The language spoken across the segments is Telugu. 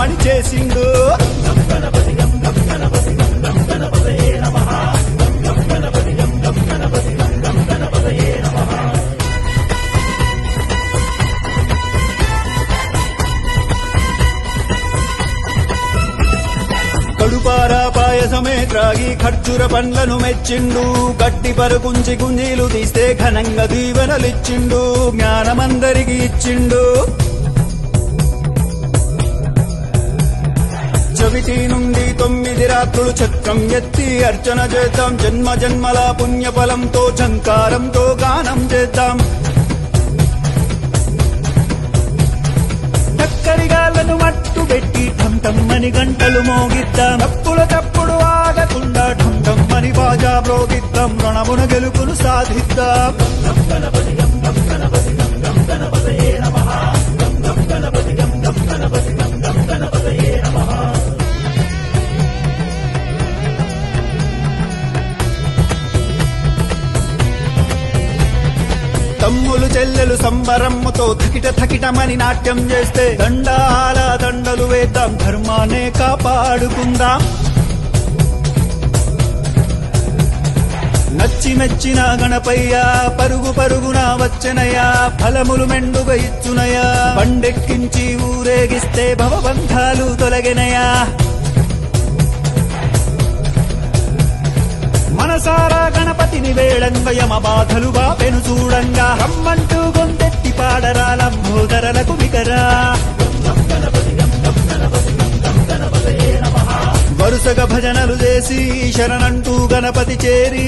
పని చేసిండు కడుపారా పాయసమే త్రాగి ఖర్చుర పండ్లను మెచ్చిండు. గట్టి పరుకుంచి గుంజీలు తీస్తే ఘనంగా దీవెనలిచ్చిండు. జ్ఞానమందరికి ఇచ్చిండు. చవితి నుండి తొమ్మిది రాత్రులు చక్రం ఎత్తి అర్చన చేద్దాం. జన్మ జన్మల పుణ్యఫలంతో చంకారంతో గానం చేద్దాం. చక్కరిగాలను మట్టు పెట్టి ఠంటమ్మని గంటలు మోగిద్దాం. తప్పుల తప్పుడు ఆగకుండా ఠంటమ్మని బాజా మ్రోగిద్దాం రుణమున గెలుపును సాధిద్దాం. తమ్ములు చెల్లెలు సంబరమ్మతో థకిట తకిటమని నాట్యం చేస్తే దండాల దండలు వేద్దాం ధర్మానే కాపాడుకుందాం. నచ్చి మెచ్చిన గణపయ్యా పరుగు పరుగున వచ్చనయా ఫలములు మెండుగా ఇచ్చునయా పండెక్కించి ఊరేగిస్తే భవబంధాలు తొలగినయా మనసారా గణపతిని వేళంగా బాధలుగా పెను చూడంగా. రమ్మంటూ గొంతెత్తి పాడరా లంబోదరలకు వికరా వరుసగా భజనలు చేసి శరణంటూ గణపతి చేరి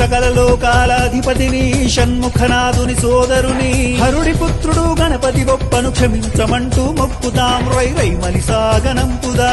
సకల లోకాలాధిపతిని షణ్ముఖనాథుని సోదరుని హరుడి పుత్రుడు గణపతి గొప్పను క్షమించమంటూ మొక్కుదాం రై రై మలిసాగనంపుదా.